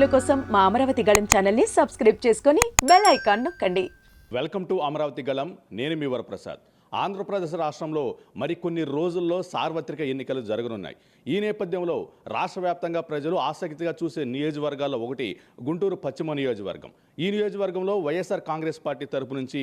వీడియోల కోసం మా అమరావతి గళం ఛానల్ని సబ్స్క్రైబ్ చేసుకొని బెల్ ఐకాన్ నొక్కండి. Welcome to Amaravati Galam. నేను మీ వరప్రసాద్. ఆంధ్రప్రదేశ్ రాష్ట్రంలో మరికొన్ని రోజుల్లో సార్వత్రిక ఎన్నికలు జరగనున్నాయి. ఈ నేపథ్యంలో రాష్ట్ర వ్యాప్తంగా ప్రజలు ఆసక్తిగా చూసే నియోజకవర్గాల్లో ఒకటి గుంటూరు పశ్చిమ నియోజకవర్గం. ఈ నియోజకవర్గంలో వైఎస్ఆర్ కాంగ్రెస్ పార్టీ తరపు నుంచి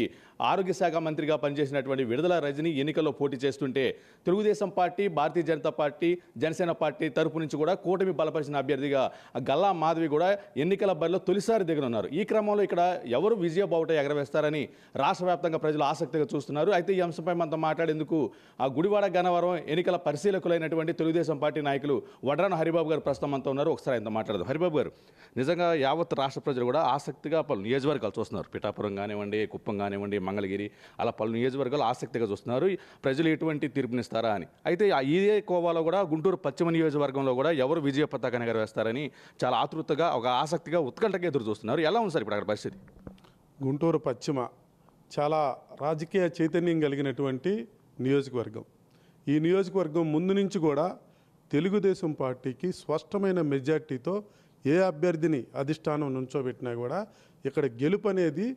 ఆరోగ్య శాఖ మంత్రిగా పనిచేసినటువంటి విడుదల రజని ఎన్నికల్లో పోటీ చేస్తుంటే Telugudesam party Bharatiya Janata party Janasena party తరపు నుంచి కూడా కూటమి బలపరిచిన అభ్యర్థిగా గల్లా మాధవి కూడా ఎన్నికల బరిలో తొలిసారి దిగనున్నారు. ఈ క్రమంలో ఇక్కడ ఎవరు విజయ బావుట ఎగరవేస్తారని రాష్ట్ర వ్యాప్తంగా ప్రజలు ఆసక్తిగా చూస్తున్నారు. అయితే ఈ అంశంపై మనతో మాట్లాడేందుకు ఆ గుడివాడ గన్నవరం ఎన్నికల పరిశీలకులైనటువంటి తెలుగుదేశం పార్టీ నాయకులు వడ్రాన హరిబాబు గారు ప్రస్తుతం అంతా ఉన్నారు. ఒకసారి ఆయనతో మాట్లాడదాం. హరిబాబు గారు నిజంగా యావత్ రాష్ట్ర ప్రజలు కూడా ఆసక్తిగా పలు నియోజకవర్గాలు చూస్తున్నారు. పిఠాపురం కానివ్వండి కుప్పం కానివ్వండి మంగళగిరి అలా పలు నియోజకవర్గాలు ఆసక్తిగా చూస్తున్నారు. ప్రజలు ఎటువంటి తీర్పునిస్తారా అని. అయితే ఇదే కోవాలో కూడా గుంటూరు పశ్చిమ నియోజకవర్గంలో కూడా ఎవరు విజయ పతాకాన్ని ఎగరవేస్తారని చాలా ఆతృతగా ఒక ఆసక్తిగా ఉత్కంఠగా ఎదురు చూస్తున్నారు. ఎలా ఉంది సార్ ఇప్పుడు అక్కడ పరిస్థితి? గుంటూరు పశ్చిమ చాలా రాజకీయ చైతన్యం కలిగినటువంటి నియోజకవర్గం. ఈ నియోజకవర్గం ముందు నుంచి కూడా తెలుగుదేశం పార్టీకి స్పష్టమైన మెజార్టీతో ఏ అభ్యర్థిని అధిష్టానం నుంచోబెట్టినా కూడా ఇక్కడ గెలుపు అనేది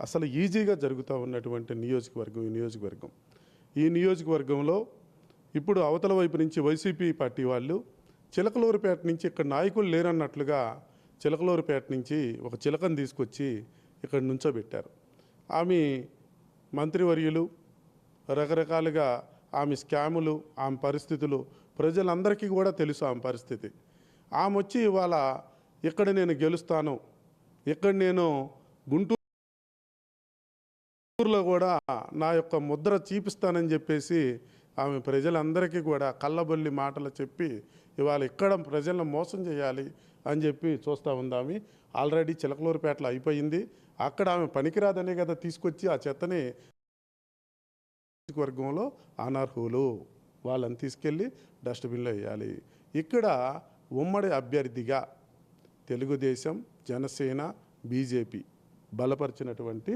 అసలు ఈజీగా జరుగుతూ ఉన్నటువంటి నియోజకవర్గం ఈ నియోజకవర్గం. ఈ నియోజకవర్గంలో ఇప్పుడు అవతల వైపు నుంచి వైసీపీ పార్టీ వాళ్ళు చిలకలూరుపేట నుంచి ఇక్కడ నాయకులు లేరన్నట్లుగా చిలకలూరుపేట నుంచి ఒక చిలకను తీసుకొచ్చి ఇక్కడ నుంచోబెట్టారు. ఆమె మంత్రివర్యులు రకరకాలుగా ఆమె స్కాములు ఆమె పరిస్థితులు ప్రజలందరికీ కూడా తెలుసు ఆమె పరిస్థితి. ఆమె వచ్చి ఇవాళ ఇక్కడ నేను గెలుస్తాను ఇక్కడ నేను గుంటూరు గుంటూరులో కూడా నా యొక్క ముద్ర చూపిస్తానని చెప్పేసి ఆమె ప్రజలందరికీ కూడా కళ్ళబొల్లి మాటలు చెప్పి ఇవాళ ఇక్కడ ప్రజలను మోసం చేయాలి అని చెప్పి చూస్తూ ఉంది ఆమె. ఆల్రెడీ చిలకలూరుపేటలో అయిపోయింది. అక్కడ ఆమె పనికిరాదనే కదా తీసుకొచ్చి ఆ చెత్తని వర్గంలో అనర్హులు. వాళ్ళని తీసుకెళ్ళి డస్ట్బిన్లో వేయాలి. ఇక్కడ ఉమ్మడి అభ్యర్థిగా తెలుగుదేశం జనసేన బీజేపీ బలపరిచినటువంటి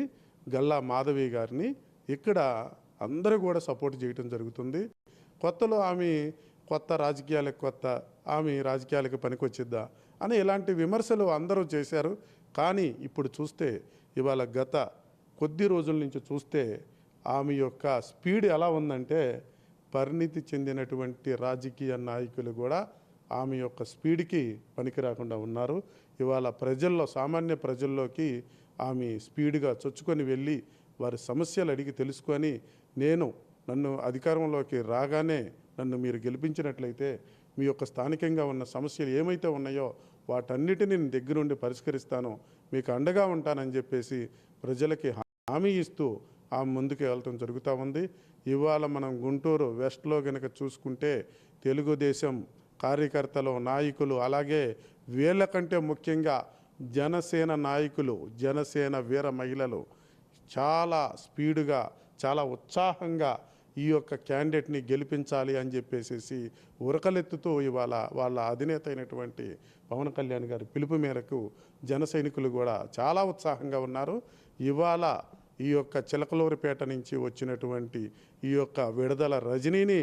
గల్లా మాధవి గారిని ఇక్కడ అందరూ కూడా సపోర్ట్ చేయటం జరుగుతుంది. కొత్తలో ఆమె కొత్త రాజకీయాలకు కొత్త ఆమె రాజకీయాలకు పనికొచ్చిద్దా అని ఇలాంటి విమర్శలు అందరూ చేశారు. కానీ ఇప్పుడు చూస్తే ఇవాళ గత కొద్ది రోజుల నుంచి చూస్తే ఆమె యొక్క స్పీడ్ ఎలా ఉందంటే పరిణితి చెందినటువంటి రాజకీయ నాయకులు కూడా ఆమె యొక్క స్పీడ్కి పనికి రాకుండా ఉన్నారు. ఇవాళ ప్రజల్లో సామాన్య ప్రజల్లోకి ఆమె స్పీడ్గా చొచ్చుకొని వెళ్ళి వారి సమస్యలు అడిగి తెలుసుకొని నేను నన్ను అధికారంలోకి రాగానే నన్ను మీరు గెలిపించినట్లయితే మీ యొక్క స్థానికంగా ఉన్న సమస్యలు ఏమైతే ఉన్నాయో వాటన్నిటిని నేను దగ్గరుండి పరిష్కరిస్తాను. మీకు అండగా ఉంటానని చెప్పేసి ప్రజలకి హామీ ఇస్తూ ఆ ముందుకు వెళ్ళటం జరుగుతూ ఉంది. ఇవాళ మనం గుంటూరు వెస్ట్లో కనుక చూసుకుంటే తెలుగుదేశం కార్యకర్తలు నాయకులు అలాగే వీళ్ళకంటే ముఖ్యంగా జనసేన నాయకులు జనసేన వీర మహిళలు చాలా స్పీడుగా చాలా ఉత్సాహంగా ఈ యొక్క క్యాండిడేట్ని గెలిపించాలి అని చెప్పేసి ఉరకలెత్తుతూ ఇవాళ వాళ్ళ అధినేత అయినటువంటి పవన్ కళ్యాణ్ గారి పిలుపు మేరకు జన సైనికులు కూడా చాలా ఉత్సాహంగా ఉన్నారు. ఇవాళ ఈ యొక్క చిలకలూరిపేట నుంచి వచ్చినటువంటి ఈ యొక్క విడుదల రజనీని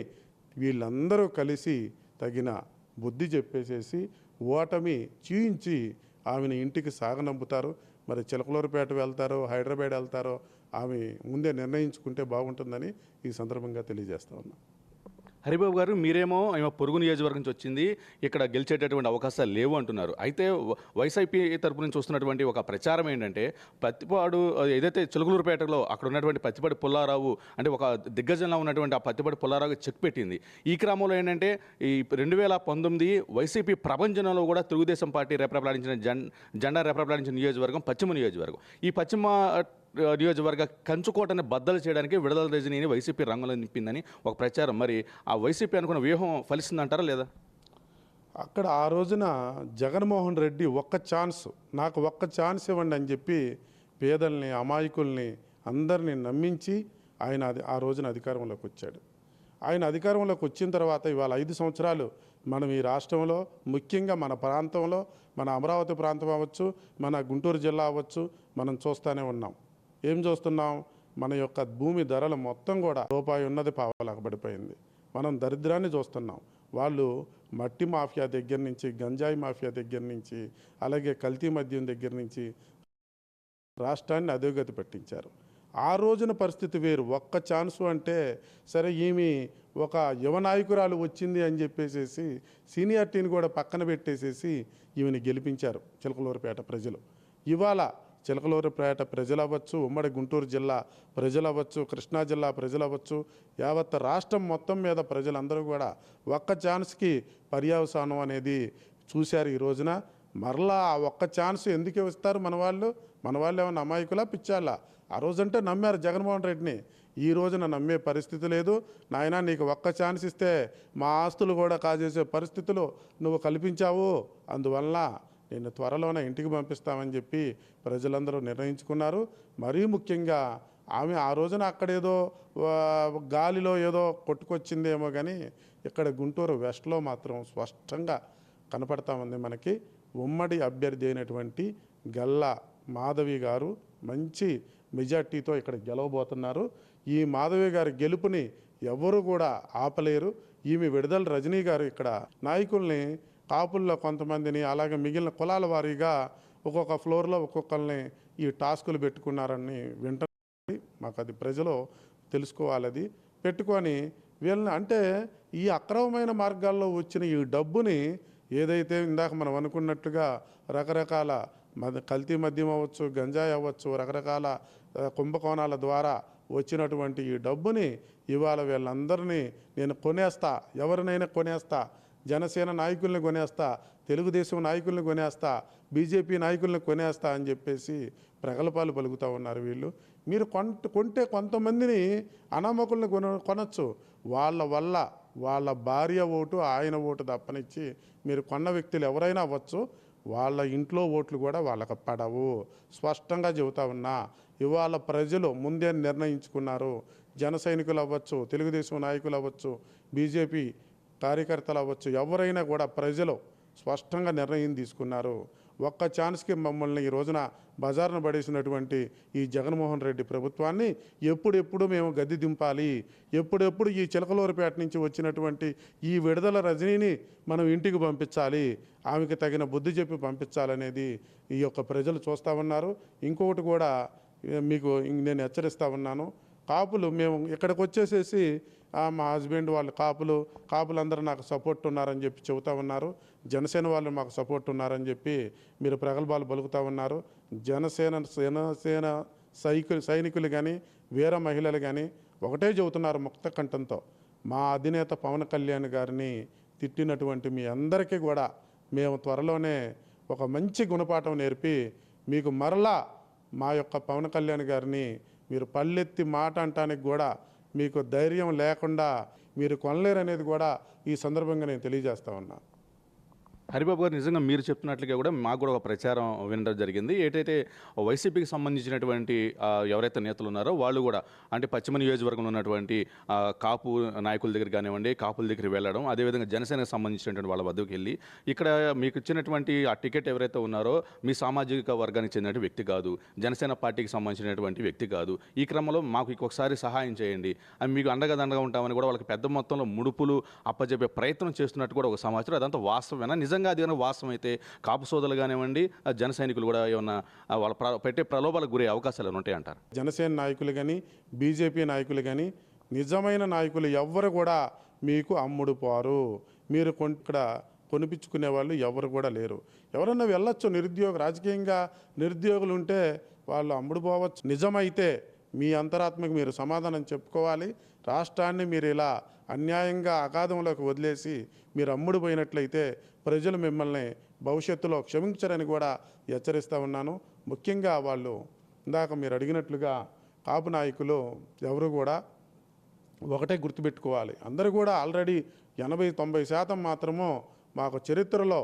వీళ్ళందరూ కలిసి తగిన బుద్ధి చెప్పేసేసి ఓటమి చీయించి ఆమెను ఇంటికి సాగనంపుతారు. మరి చిలకలూరుపేట వెళ్తారో హైదరాబాద్ వెళ్తారో ఆమె ముందే నిర్ణయించుకుంటే బాగుంటుందని ఈ సందర్భంగా తెలియజేస్తా ఉన్నాను హరిబాబు గారు మీరేమో ఆమె పొరుగు నియోజకవర్గం నుంచి వచ్చింది ఇక్కడ గెలిచేటటువంటి అవకాశాలు లేవు అంటున్నారు. అయితే వైసీపీ తరపు నుంచి వస్తున్నటువంటి ఒక ప్రచారం ఏంటంటే పత్తిపాడు ఏదైతే చిలుకలూరుపేటలో అక్కడ ఉన్నటువంటి పత్తిపాటి పుల్లారావు అంటే ఒక దిగ్గజంలో ఉన్నటువంటి ఆ పత్తిపాటి పుల్లారావు చెక్ పెట్టింది. ఈ క్రమంలో ఏంటంటే ఈ రెండు వేల పంతొమ్మిది వైసీపీ ప్రపంచంలో కూడా తెలుగుదేశం పార్టీ రెప్రపలాడించిన జెండా రెప్రపలాడించిన నియోజకవర్గం పశ్చిమ నియోజకవర్గం. ఈ పశ్చిమ నియోజకవర్గ కంచుకోటని బద్దలు చేయడానికి విడుదల రజనీని వైసీపీ రంగంలో నింపిందని ఒక ప్రచారం. మరి ఆ వైసీపీ అనుకున్న వ్యూహం ఫలిస్తుందంటారా లేదా? అక్కడ ఆ రోజున జగన్మోహన్ రెడ్డి ఒక్క ఛాన్స్ నాకు ఒక్క ఛాన్స్ ఇవ్వండి అని చెప్పి పేదల్ని అమాయకుల్ని అందరినీ నమ్మించి ఆయన అది ఆ రోజున అధికారంలోకి వచ్చాడు. ఆయన అధికారంలోకి వచ్చిన తర్వాత ఇవాళ ఐదు సంవత్సరాలు మనం ఈ రాష్ట్రంలో ముఖ్యంగా మన ప్రాంతంలో మన అమరావతి ప్రాంతం అవ్వచ్చు మన గుంటూరు జిల్లా అవ్వచ్చు మనం చూస్తూనే ఉన్నాం. ఏం చూస్తున్నాం? మన యొక్క భూమి ధరలు మొత్తం కూడా రూపాయి ఉన్నది పావలాగా పడిపోయింది. మనం దరిద్రాన్ని చూస్తున్నాం. వాళ్ళు మట్టి మాఫియా దగ్గర నుంచి గంజాయి మాఫియా దగ్గర నుంచి అలాగే కల్తీ మద్యం దగ్గర నుంచి రాష్ట్రాన్ని అధోగతి పెట్టించారు. ఆ రోజున పరిస్థితి వేరు. ఒక్క ఛాన్సు అంటే సరే ఈమె ఒక యువ నాయకురాలు వచ్చింది అని చెప్పేసేసి సీనియారిటీని కూడా పక్కన పెట్టేసేసి ఈమెని గెలిపించారు చిలకలూరుపేట ప్రజలు. ఇవాళ చిలకలూరిపేట ప్రజలు అవ్వచ్చు ఉమ్మడి గుంటూరు జిల్లా ప్రజలవ్వచ్చు కృష్ణా జిల్లా ప్రజలు అవ్వచ్చు యావత్ రాష్ట్రం మొత్తం మీద ప్రజలందరూ కూడా ఒక్క ఛాన్స్కి పర్యావసానం అనేది చూశారు ఈ రోజున. మరలా ఆ ఒక్క ఛాన్స్ ఎందుకు ఇస్తారు మన వాళ్ళు? మన వాళ్ళు ఏమైనా అమాయకులా పిచ్చాలా ఆ రోజంటే నమ్మారు జగన్మోహన్ రెడ్డిని. ఈ రోజున నమ్మే పరిస్థితి లేదు. నాయనా నీకు ఒక్క ఛాన్స్ ఇస్తే మా ఆస్తులు కూడా కాజేసే పరిస్థితులు నువ్వు కల్పించావు. అందువల్ల నేను త్వరలోనే ఇంటికి పంపిస్తామని చెప్పి ప్రజలందరూ నిర్ణయించుకున్నారు. మరీ ముఖ్యంగా ఆమె ఆ రోజున అక్కడేదో గాలిలో ఏదో కొట్టుకొచ్చిందేమో కానీ ఇక్కడ గుంటూరు వెస్ట్లో మాత్రం స్పష్టంగా కనపడతా ఉంది మనకి. ఉమ్మడి అభ్యర్థి అయినటువంటి గల్లా మాధవి గారు మంచి మెజార్టీతో ఇక్కడ గెలవబోతున్నారు. ఈ మాధవి గారి గెలుపుని ఎవరు కూడా ఆపలేరు. ఈమె విడుదల రజనీ గారు ఇక్కడ నాయకుల్ని కాపుల్లో కొంతమందిని అలాగే మిగిలిన కులాల వారీగా ఒక్కొక్క ఫ్లోర్లో ఒక్కొక్కరిని ఈ టాస్కులు పెట్టుకున్నారని వింట మాకు అది ప్రజలు తెలుసుకోవాలి అది పెట్టుకొని వీళ్ళని అంటే ఈ అక్రమమైన మార్గాల్లో వచ్చిన ఈ డబ్బుని ఏదైతే ఇందాక మనం అనుకున్నట్టుగా రకరకాల మద కల్తీ మద్యం అవ్వచ్చు గంజాయి అవ్వచ్చు రకరకాల కుంభకోణాల ద్వారా వచ్చినటువంటి ఈ డబ్బుని ఇవాళ వీళ్ళందరినీ నేను కొనేస్తా ఎవరినైనా కొనేస్తా జనసేన నాయకుల్ని కొనేస్తా తెలుగుదేశం నాయకుల్ని కొనేస్తా బీజేపీ నాయకుల్ని కొనేస్తా అని చెప్పేసి ప్రగల్భాలు పలుకుతూ ఉన్నారు వీళ్ళు. మీరు కొంట కొంటే కొంతమందిని అనామకుల్ని కొన కొనచ్చు. వాళ్ళ వల్ల వాళ్ళ భార్య ఓటు ఆయన ఓటు తప్పనిచ్చి మీరు కొన్న వ్యక్తులు ఎవరైనా అవ్వచ్చు. వాళ్ళ ఇంట్లో ఓట్లు కూడా వాళ్ళకి పడవు. స్పష్టంగా చెబుతా ఉన్నా ఇవాళ ప్రజలు ముందే నిర్ణయించుకున్నారు. జన సైనికులు అవ్వచ్చు తెలుగుదేశం నాయకులు అవ్వచ్చు బీజేపీ కార్యకర్తలు అవ్వచ్చు. ఎవరైనా కూడా ప్రజలు స్పష్టంగా నిర్ణయం తీసుకున్నారు. ఒక్క ఛాన్స్కి మమ్మల్ని ఈ రోజున బజార్ను పడేసినటువంటి ఈ జగన్మోహన్ రెడ్డి ప్రభుత్వాన్ని ఎప్పుడెప్పుడు మేము గద్దె దింపాలి? ఎప్పుడెప్పుడు ఈ చిలకలూరుపేట నుంచి వచ్చినటువంటి ఈ విడుదల రజనీని మనం ఇంటికి పంపించాలి? ఆమెకి తగిన బుద్ధి చెప్పి పంపించాలనేది ఈ యొక్క ప్రజలు చూస్తూ ఉన్నారు. ఇంకొకటి కూడా మీకు నేను హెచ్చరిస్తూ ఉన్నాను. కాపులు మేము ఇక్కడికి వచ్చేసేసి మా హస్బెండ్ వాళ్ళు కాపులు కాపులందరూ నాకు సపోర్ట్ ఉన్నారని చెప్పి చెబుతా ఉన్నారు. జనసేన వాళ్ళు మాకు సపోర్ట్ ఉన్నారని చెప్పి మీరు ప్రగల్భాలు పలుకుతూ ఉన్నారు. జనసేన జనసేన సైకు సైనికులు కానీ వీర మహిళలు కానీ ఒకటే చెబుతున్నారు ముక్త కంఠంతో. మా అధినేత పవన్ కళ్యాణ్ గారిని తిట్టినటువంటి మీ అందరికీ కూడా మేము త్వరలోనే ఒక మంచి గుణపాఠం నేర్పి మీకు మరలా మా యొక్క పవన్ కళ్యాణ్ గారిని మీరు పల్లెత్తి మాట అంటానికి కూడా మీకు ధైర్యం లేకుండా మీరు కొనలేరనేది కూడా ఈ సందర్భంగా నేను తెలియజేస్తా ఉన్నా. హరిబాబు గారు నిజంగా మీరు చెప్తున్నట్లుగా కూడా మాకు కూడా ఒక ప్రచారం వినడం జరిగింది. ఏటైతే వైసీపీకి సంబంధించినటువంటి ఎవరైతే నేతలు ఉన్నారో వాళ్ళు కూడా అంటే పశ్చిమ నియోజకవర్గంలో ఉన్నటువంటి కాపు నాయకుల దగ్గర కానివ్వండి కాపుల దగ్గర వెళ్ళడం అదేవిధంగా జనసేనకు సంబంధించినటువంటి వాళ్ళ వద్దకు వెళ్ళి ఇక్కడ మీకు ఇచ్చినటువంటి ఆ టికెట్ ఎవరైతే ఉన్నారో మీ సామాజిక వర్గానికి చెందిన వ్యక్తి కాదు జనసేన పార్టీకి సంబంధించినటువంటి వ్యక్తి కాదు ఈ క్రమంలో మాకు ఇంకొకసారి సహాయం చేయండి. అని మీకు అండగా దండగా ఉంటామని కూడా వాళ్ళకి పెద్ద మొత్తంలో ముడుపులు అప్పచెప్పే ప్రయత్నం చేస్తున్నట్టు కూడా ఒక సమాచారం అదంతా వాస్తవమేనా? నిజంగా అది కనుక వాసం అయితే కాపు సోదరులు కానివ్వండి ఆ జన సైనికులు కూడా ఏమన్నా వాళ్ళ ప్ర- పెట్టే ప్రలోభాలకు గురే అవకాశాలు ఉంటాయి అంటారు? జనసేన నాయకులు కానీ బీజేపీ నాయకులు కానీ నిజమైన నాయకులు ఎవ్వరు కూడా మీకు అమ్ముడు పోరు మీరు ఇక్కడ కొనిపించుకునే వాళ్ళు ఎవరు కూడా లేరు. ఎవరన్నా వెళ్ళొచ్చు నిరుద్యోగ రాజకీయంగా నిరుద్యోగులు ఉంటే వాళ్ళు అమ్ముడు పోవచ్చు నిజమైతే మీ అంతరాత్మకు మీరు సమాధానం చెప్పుకోవాలి. రాష్ట్రాన్ని మీరు ఇలా అన్యాయంగా అగాధంలోకి వదిలేసి మీరు అమ్ముడు పోయినట్లయితే ప్రజలు మిమ్మల్ని భవిష్యత్తులో క్షమించరని కూడా హెచ్చరిస్తూ ఉన్నాను. ముఖ్యంగా వాళ్ళు ఇందాక మీరు అడిగినట్లుగా కాపు నాయకులు ఎవరు కూడా ఒకటే గుర్తుపెట్టుకోవాలి. అందరూ కూడా ఆల్రెడీ ఎనభై తొంభై శాతం మాత్రము మాకు చరిత్రలో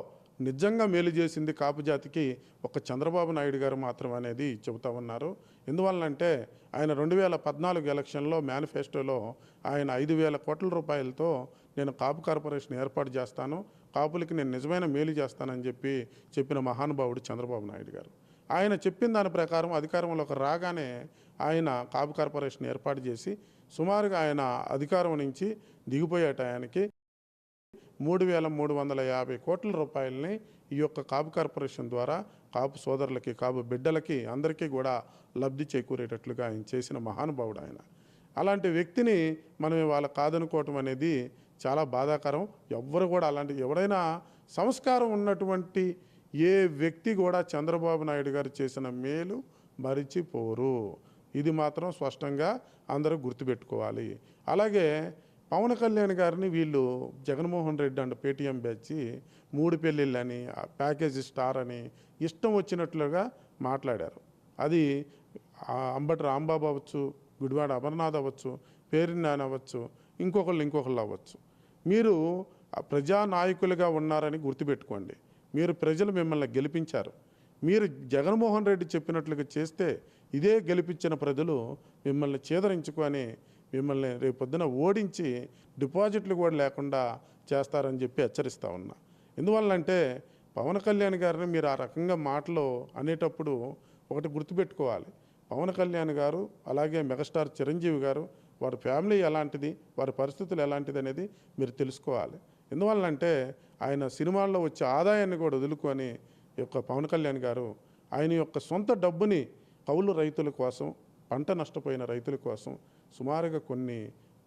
నిజంగా మేలు చేసింది కాపు జాతికి ఒక చంద్రబాబు నాయుడు గారు మాత్రం అనేది చెబుతా ఉన్నారు. ఎందువల్లంటే ఆయన రెండు వేల పద్నాలుగు ఎలక్షన్లో మేనిఫెస్టోలో ఆయన ఐదు వేల కోట్ల రూపాయలతో నేను కాపు కార్పొరేషన్ ఏర్పాటు చేస్తాను కాపులకి నేను నిజమైన మేలు చేస్తానని చెప్పి చెప్పిన మహానుభావుడు చంద్రబాబు నాయుడు గారు. ఆయన చెప్పిన దాని ప్రకారం అధికారంలోకి రాగానే ఆయన కాపు కార్పొరేషన్ ఏర్పాటు చేసి సుమారుగా ఆయన అధికారం నుంచి దిగిపోయే టయానికి మూడు వేల మూడు వందల యాభై కోట్ల రూపాయలని ఈ యొక్క కాపు కార్పొరేషన్ ద్వారా కాపు సోదరులకి కాపు బిడ్డలకి అందరికీ కూడా లబ్ధి చేకూరేటట్లుగా ఆయన చేసిన మహానుభావుడు ఆయన. అలాంటి వ్యక్తిని మనం ఇవాళ కాదనుకోవటం అనేది చాలా బాధాకరం. ఎవ్వరు కూడా అలాంటి ఎవరైనా సంస్కారం ఉన్నటువంటి ఏ వ్యక్తి కూడా చంద్రబాబు నాయుడు గారు చేసిన మేలు మరిచిపోరు. ఇది మాత్రం స్పష్టంగా అందరూ గుర్తుపెట్టుకోవాలి. అలాగే పవన్ కళ్యాణ్ గారిని వీళ్ళు Jaganmohan Reddy and Paytm batch మూడు పెళ్ళిళ్ళని ప్యాకేజ్ ప్యాకేజీ స్టార్ అని ఇష్టం వచ్చినట్లుగా మాట్లాడారు. అది అంబటి రాంబాబు అవ్వచ్చు గుడివాడ అమర్నాథ్ అవ్వచ్చు పేరినాని అవ్వచ్చు ఇంకొకళ్ళు ఇంకొకళ్ళు అవ్వచ్చు. మీరు ప్రజానాయకులుగా ఉన్నారని గుర్తుపెట్టుకోండి. మీరు ప్రజలు మిమ్మల్ని గెలిపించారు. మీరు జగన్మోహన్ రెడ్డి చెప్పినట్లుగా చేస్తే ఇదే గెలిపించిన ప్రజలు మిమ్మల్ని చేదరించుకొని మిమ్మల్ని రేపు పొద్దున ఓడించి డిపాజిట్లు కూడా లేకుండా చేస్తారని చెప్పి హెచ్చరిస్తూ ఉన్నా. ఎందువల్లంటే పవన్ కళ్యాణ్ గారిని మీరు ఆ రకంగా మాటలు అనేటప్పుడు ఒకటి గుర్తుపెట్టుకోవాలి. పవన్ కళ్యాణ్ గారు అలాగే మెగాస్టార్ చిరంజీవి గారు వారి ఫ్యామిలీ ఎలాంటిది వారి పరిస్థితులు ఎలాంటిది అనేది మీరు తెలుసుకోవాలి. ఎందువల్లంటే ఆయన సినిమాల్లో వచ్చే ఆదాయాన్ని కూడా వదులుకొని ఈ యొక్క పవన్ కళ్యాణ్ గారు ఆయన యొక్క సొంత డబ్బుని కౌలు రైతుల కోసం పంట నష్టపోయిన రైతుల కోసం సుమారుగా కొన్ని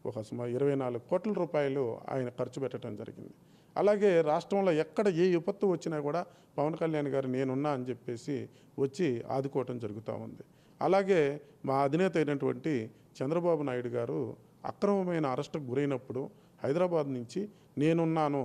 ఒక సుమారు ఇరవై నాలుగు కోట్ల రూపాయలు ఆయన ఖర్చు పెట్టడం జరిగింది. అలాగే రాష్ట్రంలో ఎక్కడ ఏ విపత్తు వచ్చినా కూడా పవన్ కళ్యాణ్ గారు నేనున్నా అని చెప్పేసి వచ్చి ఆదుకోవటం జరుగుతూ ఉంది. అలాగే మా అధినేత అయినటువంటి చంద్రబాబు నాయుడు గారు అక్రమమైన అరెస్టుకు గురైనప్పుడు హైదరాబాద్ నుంచి నేనున్నాను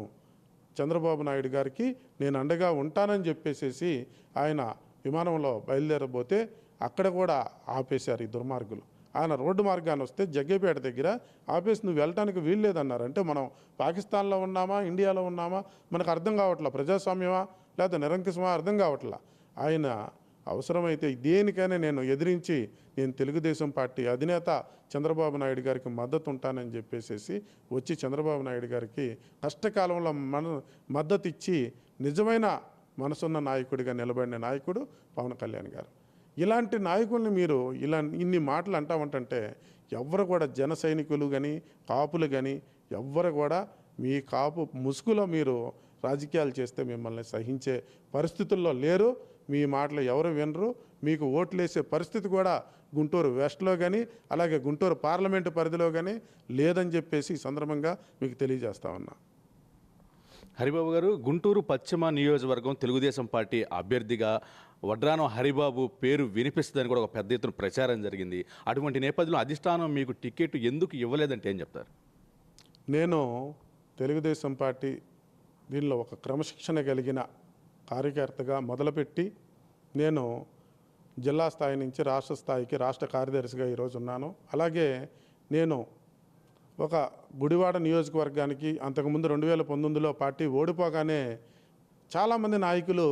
చంద్రబాబు నాయుడు గారికి నేను అండగా ఉంటానని చెప్పేసేసి ఆయన విమానంలో బయలుదేరబోతే అక్కడ కూడా ఆపేశారు ఈ దుర్మార్గులు. ఆయన రోడ్డు మార్గాన్ని వస్తే జగ్గేపేట దగ్గర ఆపేసి నువ్వు వెళ్ళటానికి వీల్లేదన్నారు అంటే మనం పాకిస్తాన్లో ఉన్నామా ఇండియాలో ఉన్నామా? మనకు అర్థం కావట్లా ప్రజాస్వామ్యమా? లేదా నిరంకుశమా? అర్థం కావట్లా? ఆయన అవసరమైతే దేనికైనా నేను ఎదిరించి నేను తెలుగుదేశం పార్టీ అధినేత చంద్రబాబు నాయుడు గారికి మద్దతు ఉంటానని చెప్పేసేసి వచ్చి చంద్రబాబు నాయుడు గారికి కష్టకాలంలో మన మద్దతు ఇచ్చి నిజమైన మనసున్న నాయకుడిగా నిలబడిన నాయకుడు పవన్ కళ్యాణ్ గారు. ఇలాంటి నాయకుల్ని మీరు ఇలా ఇన్ని మాటలు అంటామంటే ఎవరు కూడా జన సైనికులు కానీ కాపులు కానీ ఎవ్వరు కూడా మీ కాపు ముసుగులో మీరు రాజకీయాలు చేస్తే మిమ్మల్ని సహించే పరిస్థితుల్లో లేరు. మీ మాటలు ఎవరు వినరు. మీకు ఓట్లేసే పరిస్థితి కూడా గుంటూరు వెస్ట్లో కానీ అలాగే గుంటూరు పార్లమెంటు పరిధిలో కానీ లేదని చెప్పేసి ఈ సందర్భంగా మీకు తెలియజేస్తా ఉన్నా. హరిబాబు గారు గుంటూరు పశ్చిమ నియోజకవర్గం తెలుగుదేశం పార్టీ అభ్యర్థిగా వడ్రానం హరిబాబు పేరు వినిపిస్తుందని కూడా ఒక పెద్ద ఎత్తున ప్రచారం జరిగింది. అటువంటి నేపథ్యంలో అధిష్టానం మీకు టికెట్ ఎందుకు ఇవ్వలేదంటే ఏం చెప్తారు? నేను తెలుగుదేశం పార్టీ దీనిలో ఒక క్రమశిక్షణ కలిగిన కార్యకర్తగా మొదలుపెట్టి నేను జిల్లా స్థాయి నుంచి రాష్ట్ర స్థాయికి రాష్ట్ర కార్యదర్శిగా ఈరోజు ఉన్నాను. అలాగే నేను ఒక గుడివాడ నియోజకవర్గానికి అంతకుముందు రెండు వేల పంతొమ్మిదిలో పార్టీ ఓడిపోగానే చాలామంది నాయకులు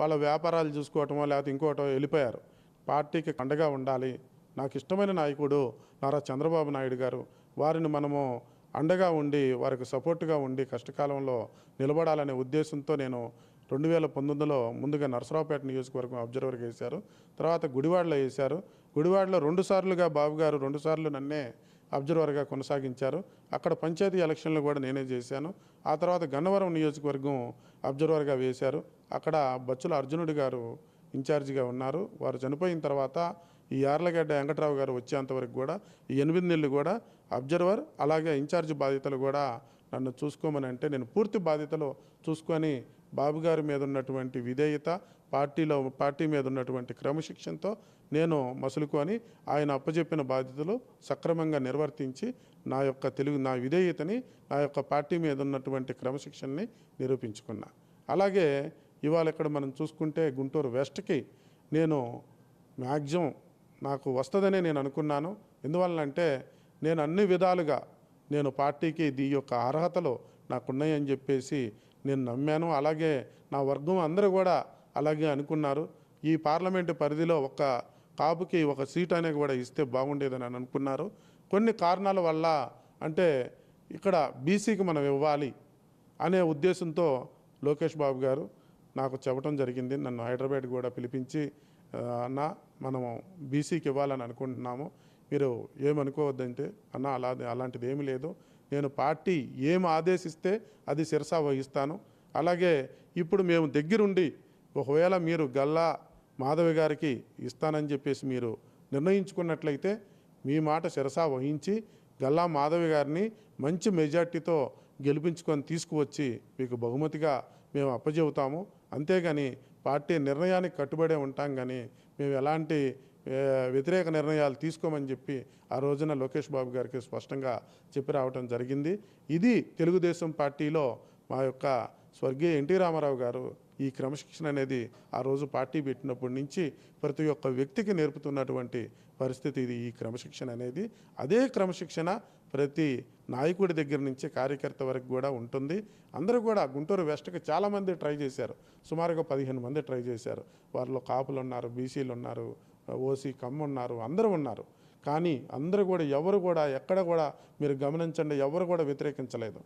వాళ్ళ వ్యాపారాలు చూసుకోవటమో లేకపోతే ఇంకోటో వెళ్ళిపోయారు. పార్టీకి అండగా ఉండాలి. నాకు ఇష్టమైన నాయకుడు నారా చంద్రబాబు నాయుడు గారు. వారిని మనము అండగా ఉండి వారికి సపోర్ట్గా ఉండి కష్టకాలంలో నిలబడాలనే ఉద్దేశంతో నేను రెండు వేల పంతొమ్మిదిలో ముందుగా నరసరావుపేట నియోజకవర్గం అబ్జర్వర్గా వేశారు. తర్వాత గుడివాడలో వేశారు. గుడివాడలో రెండు సార్లుగా బాబు గారు రెండుసార్లు నన్నే అబ్జర్వర్గా కొనసాగించారు. అక్కడ పంచాయతీ ఎలక్షన్లు కూడా నేనే చేశాను. ఆ తర్వాత గన్నవరం నియోజకవర్గం అబ్జర్వర్గా వేశారు. అక్కడ బచ్చుల అర్జునుడి గారు ఇన్ఛార్జిగా ఉన్నారు. వారు చనిపోయిన తర్వాత ఈ యార్లగడ్డ వెంకట్రావు గారు వచ్చేంతవరకు కూడా ఈ ఎనిమిది నెలలు కూడా అబ్జర్వర్ అలాగే ఇన్ఛార్జ్ బాధ్యతలు కూడా నన్ను చూసుకోమని అంటే నేను పూర్తి బాధ్యతలు చూసుకొని బాబు గారి మీద ఉన్నటువంటి విధేయత పార్టీలో పార్టీ మీద ఉన్నటువంటి క్రమశిక్షణతో నేను మసులుకొని ఆయన అప్పచెప్పిన బాధ్యతలు సక్రమంగా నిర్వర్తించి నా యొక్క తెలుగు నా విధేయతని నా యొక్క పార్టీ మీద ఉన్నటువంటి క్రమశిక్షణని నిరూపించుకున్నా. అలాగే ఇవాళ ఇక్కడ మనం చూసుకుంటే గుంటూరు వెస్ట్కి నేను మ్యాక్సిమం నాకు వస్తుందనే నేను అనుకున్నాను. ఎందువల్లంటే నేను అన్ని విధాలుగా నేను పార్టీకి దీ యొక్క అర్హతలు నాకున్నాయని చెప్పేసి నేను నమ్మాను. అలాగే నా వర్గం అందరూ కూడా అలాగే అనుకున్నారు. ఈ పార్లమెంటు పరిధిలో ఒక కాపుకి ఒక సీట్ అనేది కూడా ఇస్తే బాగుండేదని అని అనుకున్నారు. కొన్ని కారణాల వల్ల అంటే ఇక్కడ బీసీకి మనం ఇవ్వాలి అనే ఉద్దేశంతో లోకేష్ బాబు గారు నాకు చెప్పడం జరిగింది. నన్ను హైదరాబాద్ కూడా పిలిపించి అన్నా అన్న మనము బీసీకి ఇవ్వాలని అనుకుంటున్నాము. మీరు ఏమనుకోవద్దంటే అన్న అలా అలాంటిది ఏమీ లేదు. నేను పార్టీ ఏం ఆదేశిస్తే అది శిరసా వహిస్తాను. అలాగే ఇప్పుడు మేము దగ్గరుండి ఒకవేళ మీరు గల్లా మాధవి గారికి ఇస్తానని చెప్పేసి మీరు నిర్ణయించుకున్నట్లయితే మీ మాట శిరసా వహించి గల్లా మాధవి గారిని మంచి మెజార్టీతో గెలిపించుకొని తీసుకువచ్చి మీకు బహుమతిగా మేము అప్పజెబుతాము. అంతేగాని పార్టీ నిర్ణయానికి కట్టుబడే ఉంటాం కానీ మేము ఎలాంటి వ్యతిరేక నిర్ణయాలు తీసుకోమని చెప్పి ఆ రోజున లోకేష్ బాబు గారికి స్పష్టంగా చెప్పి రావటం జరిగింది. ఇది తెలుగుదేశం పార్టీలో మా యొక్క స్వర్గీయ ఎన్టీ రామారావు గారు ఈ క్రమశిక్షణ అనేది ఆ రోజు పార్టీ పెట్టినప్పటి నుంచి ప్రతి ఒక్క వ్యక్తికి నేర్పుతున్నటువంటి పరిస్థితి ఇది ఈ క్రమశిక్షణ అనేది. అదే క్రమశిక్షణ ప్రతి నాయకుడి దగ్గర నుంచి కార్యకర్త వరకు కూడా ఉంటుంది. అందరూ కూడా గుంటూరు వెస్ట్కి చాలామంది ట్రై చేశారు. సుమారుగా పదిహేను మంది ట్రై చేశారు. వారిలో కాపులు ఉన్నారు బీసీలు ఉన్నారు ఓసీ కమ్మ ఉన్నారు అందరూ ఉన్నారు. కానీ అందరూ కూడా ఎవరు కూడా ఎక్కడ కూడా మీరు గమనించండి ఎవరు కూడా వ్యతిరేకించలేదు.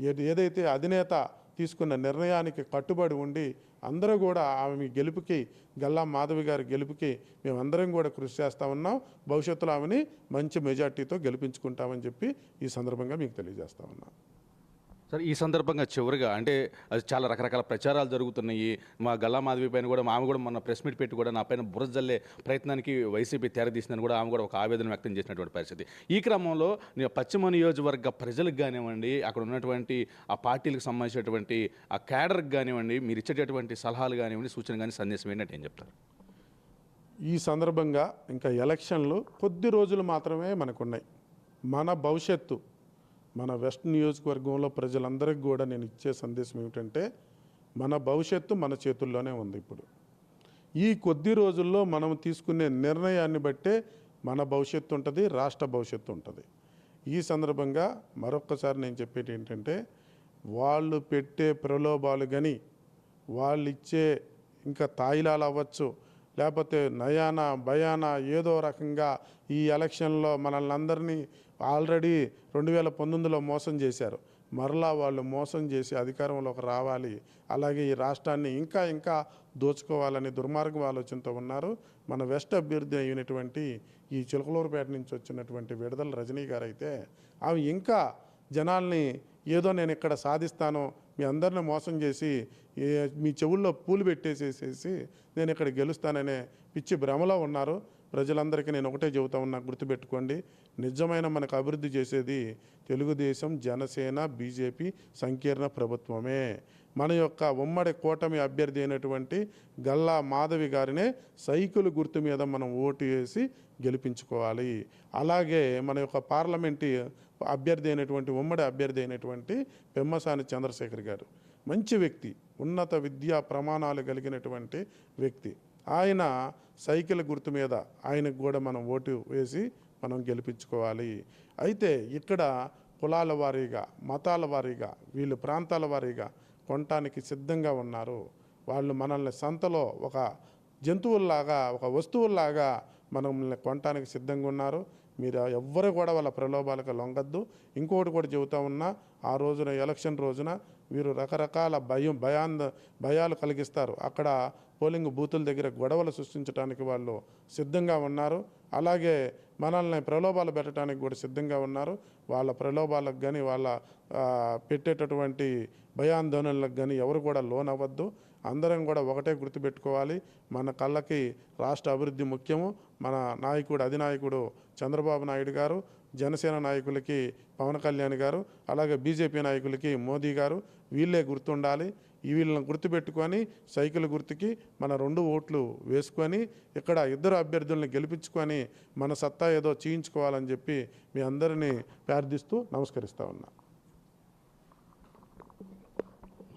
ఏది- ఏదైతే అధినేత తీసుకున్న నిర్ణయానికి కట్టుబడి ఉండి అందరూ కూడా ఆమె గెలుపుకి గల్లా మాధవి గారి గెలుపుకి మేమందరం కూడా కృషి చేస్తా ఉన్నాం. భవిష్యత్తులో ఆమెని మంచి మెజార్టీతో గెలిపించుకుంటామని చెప్పి ఈ సందర్భంగా మీకు తెలియజేస్తా ఉన్నాం. సార్ ఈ సందర్భంగా చివరిగా అంటే అది చాలా రకరకాల ప్రచారాలు జరుగుతున్నాయి. మా గల్లా మాధవి పైన కూడా ఆమె కూడా మొన్న ప్రెస్ మీట్ పెట్టి కూడా నా పైన బురద జల్లే ప్రయత్నానికి వైసీపీ తెరదీసిందని కూడా ఆమె కూడా ఒక ఆవేదన వ్యక్తం చేసినటువంటి పరిస్థితి. ఈ క్రమంలో పశ్చిమ నియోజకవర్గ ప్రజలకు కానివ్వండి అక్కడ ఉన్నటువంటి ఆ పార్టీలకు సంబంధించినటువంటి ఆ క్యాడర్కి కానివ్వండి మీరు ఇచ్చేటటువంటి సలహాలు కానివ్వండి సూచన కానీ సందేశం ఏంటంటే ఏం చెప్తారు? ఈ సందర్భంగా ఇంకా ఎలక్షన్లు కొద్ది రోజులు మాత్రమే మనకున్నాయి. మన భవిష్యత్తు మన వెస్ట్ నియోజకవర్గంలో ప్రజలందరికీ కూడా నేను ఇచ్చే సందేశం ఏమిటంటే మన భవిష్యత్తు మన చేతుల్లోనే ఉంది ఇప్పుడు. ఈ కొద్ది రోజుల్లో మనం తీసుకునే నిర్ణయాన్ని బట్టే మన భవిష్యత్తు ఉంటుంది రాష్ట్ర భవిష్యత్తు ఉంటుంది. ఈ సందర్భంగా మరొక్కసారి నేను చెప్పేది ఏంటంటే వాళ్ళు పెట్టే ప్రలోభాలు కానీ వాళ్ళు ఇచ్చే ఇంకా తాయిలాలు అవ్వచ్చు లేకపోతే నయానా భయాన ఏదో రకంగా ఈ ఎలక్షన్లో మనల్ని అందరినీ ఆల్రెడీ రెండు వేల పంతొమ్మిదిలో మోసం చేశారు. మరలా వాళ్ళు మోసం చేసి అధికారంలోకి రావాలి. అలాగే ఈ రాష్ట్రాన్ని ఇంకా ఇంకా దోచుకోవాలని దుర్మార్గం ఆలోచనతో ఉన్నారు. మన వెస్ట్ అభ్యర్థి అయినటువంటి ఈ చిలకలూరుపేట నుంచి వచ్చినటువంటి విడుదల రజనీ గారు అయితే ఆమె ఇంకా జనాల్ని ఏదో నేను ఇక్కడ సాధిస్తాను మీ అందరిని మోసం చేసి మీ చెవుల్లో పూలు పెట్టేసేసేసి నేను ఇక్కడ గెలుస్తాననే పిచ్చి భ్రమలో ఉన్నారు. ప్రజలందరికీ నేను ఒకటే చెబుతా ఉన్నా గుర్తుపెట్టుకోండి. నిజమైన మనకు అభివృద్ధి చేసేది తెలుగుదేశం జనసేన బీజేపీ సంకీర్ణ ప్రభుత్వమే. మన యొక్క ఉమ్మడి కూటమి అభ్యర్థి అయినటువంటి గల్లా మాధవి గారినే సైకిల్ గుర్తు మీద మనం ఓటు వేసి గెలిపించుకోవాలి. అలాగే మన యొక్క పార్లమెంటు అభ్యర్థి అయినటువంటి ఉమ్మడి అభ్యర్థి అయినటువంటి పెమ్మసాని చంద్రశేఖర్ గారు మంచి వ్యక్తి ఉన్నత విద్యా ప్రమాణాలు కలిగినటువంటి వ్యక్తి. ఆయన సైకిల్ గుర్తు మీద ఆయనకు కూడా మనం ఓటు వేసి మనం గెలిపించుకోవాలి. అయితే ఇక్కడ కులాల వారీగా మతాల వారీగా వీళ్ళు ప్రాంతాల వారీగా కొనటానికి సిద్ధంగా ఉన్నారు. వాళ్ళు మనల్ని సంతలో ఒక జంతువుల్లాగా ఒక వస్తువుల్లాగా మనల్ని కొనటానికి సిద్ధంగా ఉన్నారు. మీరు ఎవ్వరు కూడా వాళ్ళ ప్రలోభాలకు లొంగద్దు. ఇంకొకటి కూడా చెబుతా ఉన్నా ఆ రోజున ఎలక్షన్ రోజున వీరు రకరకాల భయం భయాంద భయాలు కలిగిస్తారు. అక్కడ పోలింగ్ బూతుల దగ్గర గొడవలు సృష్టించడానికి వాళ్ళు సిద్ధంగా ఉన్నారు. అలాగే మనల్ని ప్రలోభాలు పెట్టడానికి కూడా సిద్ధంగా ఉన్నారు. వాళ్ళ ప్రలోభాలకు కానీ వాళ్ళ పెట్టేటటువంటి భయాందోళనలకు కానీ ఎవరు కూడా లోన్ అవ్వద్దు అందరం కూడా ఒకటే గుర్తుపెట్టుకోవాలి. మన కళ్ళకి రాష్ట్ర అభివృద్ధి ముఖ్యము. మన నాయకుడు అధినాయకుడు చంద్రబాబు నాయుడు గారు జనసేన నాయకులకి పవన్ కళ్యాణ్ గారు అలాగే బీజేపీ నాయకులకి మోదీ గారు వీళ్ళే గుర్తుండాలి. ఈ వీళ్ళని గుర్తుపెట్టుకొని సైకిల్ గుర్తుకి మన రెండు ఓట్లు వేసుకొని ఇక్కడ ఇద్దరు అభ్యర్థుల్ని గెలిపించుకొని మన సత్తా ఏదో చేయించుకోవాలని చెప్పి మీ అందరినీ ప్రార్థిస్తూ నమస్కరిస్తా ఉన్నా.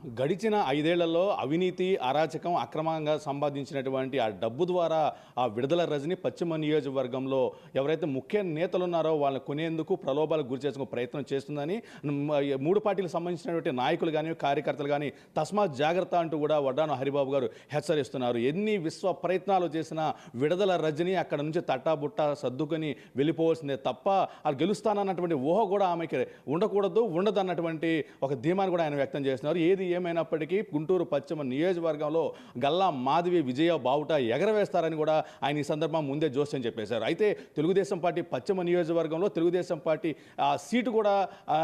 గడిచిన ఐదేళ్ళలో అవినీతి అరాచకం అక్రమంగా సంపాదించినటువంటి ఆ డబ్బు ద్వారా ఆ విడుదల రజని పశ్చిమ నియోజకవర్గంలో ఎవరైతే ముఖ్య నేతలు ఉన్నారో వాళ్ళని కొనేందుకు ప్రలోభాలకు గురి చేసుకునే ప్రయత్నం చేస్తుందని మూడు పార్టీలకు సంబంధించినటువంటి నాయకులు కానీ కార్యకర్తలు కానీ తస్మాత్ జాగ్రత్త అంటూ కూడా వడ్డాను హరిబాబు గారు హెచ్చరిస్తున్నారు. ఎన్ని విశ్వ ప్రయత్నాలు చేసినా విడుదల రజని అక్కడ నుంచి తట్టాబుట్ట సర్దుకొని వెళ్ళిపోవాల్సిందే తప్ప అది గెలుస్తానన్నటువంటి ఊహ కూడా ఆమెకి ఉండకూడదు ఉండదు అన్నటువంటి ఒక ధీమాన్ని కూడా ఆయన వ్యక్తం చేస్తున్నారు. ఏది ఏమైనప్పటికీ గుంటూరు పశ్చిమ నియోజకవర్గంలో గల్లా మాధవి విజయ బావుట ఎగరవేస్తారని కూడా ఆయన ఈ సందర్భం ముందే జోస్యం చెప్పేశారు. అయితే తెలుగుదేశం పార్టీ పశ్చిమ నియోజకవర్గంలో తెలుగుదేశం పార్టీ ఆ, సీటు కూడా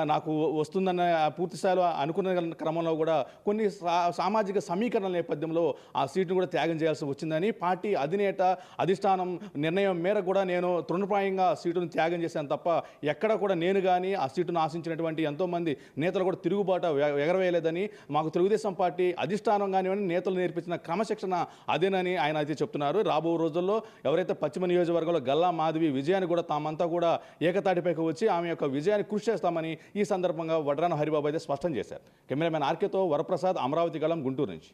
నాకు వస్తుందన్న పూర్తిస్థాయిలో అనుకున్న క్రమంలో కూడా కొన్ని సా- సామాజిక సమీకరణల నేపథ్యంలో ఆ సీటును కూడా త్యాగం చేయాల్సి వచ్చిందని పార్టీ అధినేత అధిష్టానం నిర్ణయం మేరకు కూడా నేను తృణప్రాయంగా సీటును త్యాగం చేశాను తప్ప ఎక్కడ కూడా నేను కానీ ఆ సీటును ఆశించినటువంటి ఎంతోమంది నేతలు కూడా తిరుగుబాటు ఎగరవేయలేదని మాకు తెలుగుదేశం పార్టీ అధిష్టానం కానివ్వండి నేతలు నేర్పించిన క్రమశిక్షణ అదేనని ఆయన అయితే చెప్తున్నారు. రాబో రోజుల్లో ఎవరైతే పశ్చిమ నియోజకవర్గంలో గల్లా మాధవి విజయాన్ని కూడా తామంతా కూడా ఏకతాటిపైకి వచ్చి ఆమె యొక్క విజయాన్ని కృషి చేస్తామని ఈ సందర్భంగా వడ్రాన హరిబాబు అయితే స్పష్టం చేశారు. కెమెరామెన్ ఆర్కేతో వరప్రసాద్ అమరావతి గలం గుంటూరు నుంచి.